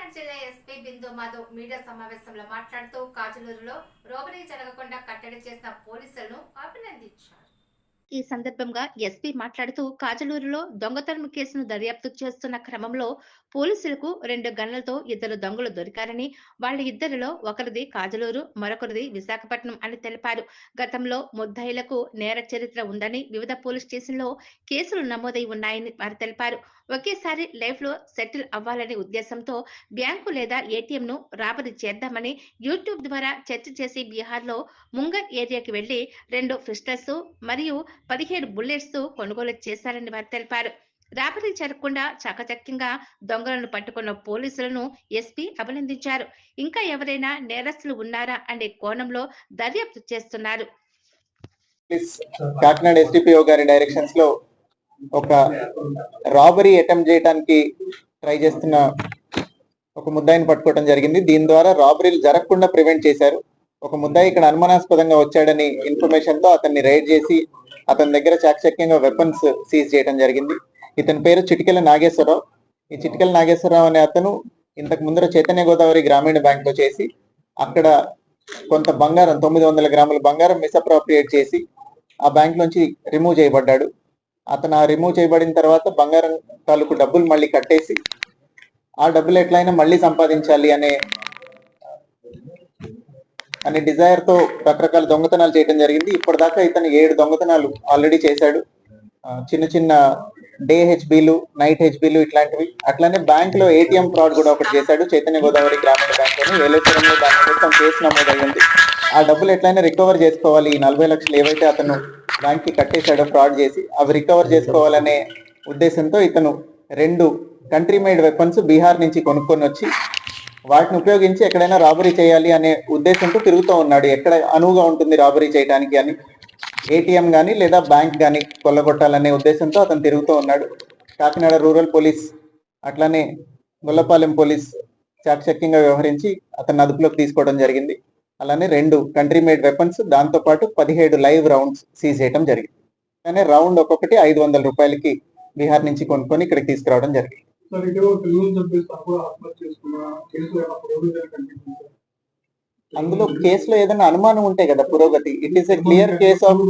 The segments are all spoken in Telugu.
కాకినాడ జిల్లా ఎస్పీ బిందు మాధవ్ మీడియా సమావేశంలో మాట్లాడుతూ కాజులూరులో రోబరీ జరగకుండా కట్టడి చేసిన పోలీసులను అభినందించారు. ఈ సందర్భంగా ఎస్పీ మాట్లాడుతూ కాజలూరులో దొంగతనం కేసును దర్యాప్తు చేస్తున్న క్రమంలో పోలీసులకు రెండు గన్లతో ఇద్దరు దొంగలు దొరికారని వాళ్ళ ఇద్దరిలో ఒకరిది కాజలూరు మరొకరిది విశాఖపట్నం అని తెలిపారు. గతంలో ముద్దాయిలకు నేర చరిత్ర ఉందని వివిధ పోలీస్ స్టేషన్లో కేసులు నమోదై ఉన్నాయని వారు తెలిపారు. ఒకేసారి లైఫ్లో సెటిల్ అవ్వాలనే ఉద్దేశంతో బ్యాంకు లేదా ఏటీఎం ను రాబడి చేద్దామని యూట్యూబ్ ద్వారా చర్చ చేసి బీహార్లో ముంగర్ ఏరియాకి వెళ్ళి రెండు ఫిస్టర్స్ మరియు పదిహేను బుల్లెట్స్ కొనుగోలు చేశారని వారు తెలిపారు. రాబరీ జరగకుండా చకచక్యంగా దొంగలను పట్టుకున్న పోలీసులను ఎస్పీ అభినందించారు. ఇంకా ఎవరైనా నేరస్తులు ఉన్నారా అనే కోణంలో దర్యాప్తు చేస్తున్నారు. కాకినాడ ఎస్డిపిఓ గారి డైరెక్షన్స్లో ఒక రాబరీ అటెంప్ట్ చేయడానికి ట్రై చేస్తున్న ఒక ముద్దాయిని పట్టుకోవడం జరిగింది. దీని ద్వారా రాబరీలు జరగకుండా ప్రివెంట్ చేశారు. ఒక ముద్దాయి ఇక్కడ అనుమానాస్పదంగా వచ్చాడని ఇన్ఫర్మేషన్తో అతన్ని రైడ్ చేసి అతని దగ్గర చాకచక్యంగా వెపన్స్ సీజ్ చేయడం జరిగింది. ఇతని పేరు చిటికెల నాగేశ్వరరావు. ఈ చిటికెల నాగేశ్వరరావు అనే అతను ఇంతకు ముందర చైతన్య గోదావరి గ్రామీణ బ్యాంక్లో చేసి అక్కడ కొంత బంగారం తొమ్మిది వందల గ్రాముల బంగారం మిస్అప్రోప్రియేట్ చేసి ఆ బ్యాంక్ నుంచి రిమూవ్ చేయబడ్డాడు. అతను ఆ రిమూవ్ చేయబడిన తర్వాత బంగారం తాలూకు డబ్బులు మళ్ళీ కట్టేసి ఆ డబ్బులు ఎట్లయినా మళ్ళీ సంపాదించాలి అనే అనే డిజైర్తో రకరకాల దొంగతనాలు చేయడం జరిగింది. ఇప్పటిదాకా ఇతను ఏడు దొంగతనాలు ఆల్రెడీ చేశాడు. ఆ, చిన్న చిన్న డే హెచ్బీలు నైట్ హెచ్బీలు ఇట్లాంటివి. అట్లానే బ్యాంక్లో ఏటీఎం ఫ్రాడ్ కూడా ఒకటి చేశాడు. చైతన్య గోదావరి గ్రామీణ బ్యాంక్లోని ఏలేశ్వరంలో దాని కోసం కేసు నమోదయ్యింది ఆ డబ్బులు ఎట్లయినా రికవర్ చేసుకోవాలి. ఈ నలభై లక్షలు ఏవైతే అతను బ్యాంక్కి కట్టేశాడో ఫ్రాడ్ చేసి అవి రికవర్ చేసుకోవాలనే ఉద్దేశంతో ఇతను రెండు కంట్రీ మేడ్ వెపన్స్ బీహార్ నుంచి కొనుక్కొని వచ్చి వాటిని ఉపయోగించి ఎక్కడైనా రాబరీ చేయాలి అనే ఉద్దేశంతో తిరుగుతూ ఉన్నాడు. ఎక్కడ అనువుగా ఉంటుంది రాబరీ చేయడానికి అని? ఏటీఎం కానీ లేదా బ్యాంక్ కానీ కొల్లగొట్టాలనే ఉద్దేశంతో అతను తిరుగుతూ ఉన్నాడు. కాకినాడ రూరల్ పోలీస్ అట్లానే గొల్లపాలెం పోలీస్ చాకచక్యంగా వ్యవహరించి అతన్ని అదుపులోకి తీసుకోవడం జరిగింది. అలానే రెండు కంట్రీ మేడ్ వెపన్స్ దాంతో పాటు పదిహేడు లైవ్ రౌండ్స్ సీజ్ చేయడం జరిగింది. అలానే రౌండ్ ఒక్కొక్కటి ఐదు వందల రూపాయలకి బీహార్ నుంచి కొనుక్కొని ఇక్కడికి తీసుకురావడం జరిగింది. సార్ ఇటీవల పిల్లలు చంపేసి తను కూడా ఆత్మహత్య చేసుకున్న కేసులో పురోగతి? అందులో కేసులో ఏదైనా అనుమానం ఉంటే కదా పురోగతి. It is a clear case of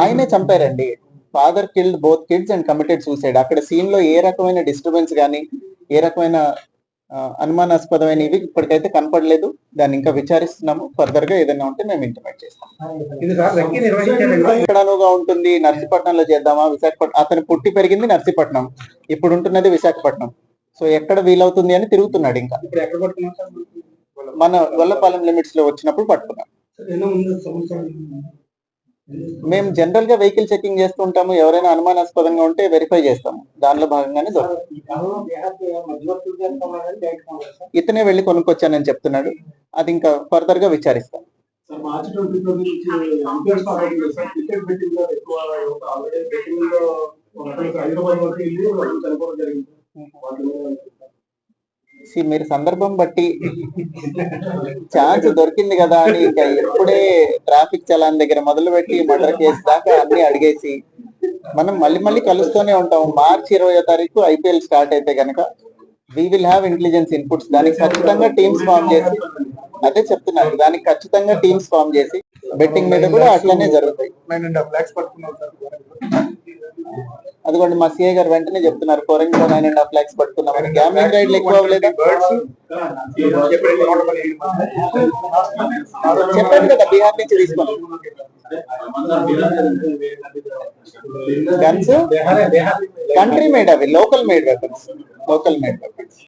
ఆయనే చంపారండి. Father killed both kids and committed suicide అక్కడ సీన్లో ఏ రకమైన డిస్టర్బెన్స్ గానీ ఏ రకమైన అనుమానాస్పదమైనవి ఇప్పటికైతే కనపడలేదు. దాన్ని ఇంకా విచారిస్తున్నాము. ఫర్దర్గా ఏదైనా ఉంటే మేము ఇంటిమేట్ చేస్తాం. ఇది సార్ రెక్కి నిర్వహించారండి ఎక్కడ అనువుగా ఉంటుంది? నర్సీపట్నంలో చేద్దామా? విశాఖపట్నం అతను పుట్టి పెరిగింది నర్సీపట్నం. ఇప్పుడు ఉంటున్నది విశాఖపట్నం. సో ఎక్కడ వీలవుతుంది అని తిరుగుతున్నాడు ఇంకా. మన గొల్లపాలెం లిమిట్స్లో వచ్చినప్పుడు పట్టుకున్నాం. మేము జనరల్గా వెహికల్ చెకింగ్ చేస్తుంటాము ఎవరైనా అనుమానాస్పదంగా ఉంటే వెరిఫై చేస్తాము. దానిలో భాగంగానే దొరుకుతుంది. ఇతనే వెళ్ళి కొనుక్కొచ్చానని చెప్తున్నాడు. అది ఇంకా ఫర్దర్గా విచారిస్తాం మీరు సందర్భం బట్టి ఛాన్స్ దొరికింది కదా అని ఇంకా ఎప్పుడే ట్రాఫిక్ చలాన్ దగ్గర మొదలు పెట్టి మర్డర్ కేసు దాకా అన్ని అడిగేసి మనం మళ్ళీ మళ్ళీ కలుస్తూనే ఉంటాం. మార్చి ఇరవయో తారీఖు ఐపీఎల్ స్టార్ట్ అయితే గనక we will have intelligence inputs దానికి ఖచ్చితంగా టీమ్స్ ఫామ్ చేసి అదే చెప్తున్నాను దానికి ఖచ్చితంగా టీమ్స్ ఫామ్ చేసి బెట్టింగ్ మీద కూడా అట్లనే జరుగుతాయి. పట్టుకున్నాం అదిగోండి మా సిఐ గారు వెంటనే చెప్తున్నారు ఫోరెన్లో నైన్ అండ్ హాఫ్ లాక్స్ పట్టుకున్నామని గ్యామింగ్ రైడ్లు ఎక్కువ అవ్వలేదా? చెప్పాను కదా బీహార్ నుంచి తీసుకున్నాం. గన్స్ కంట్రీ మేడ్ అవి local made weapons local made weapons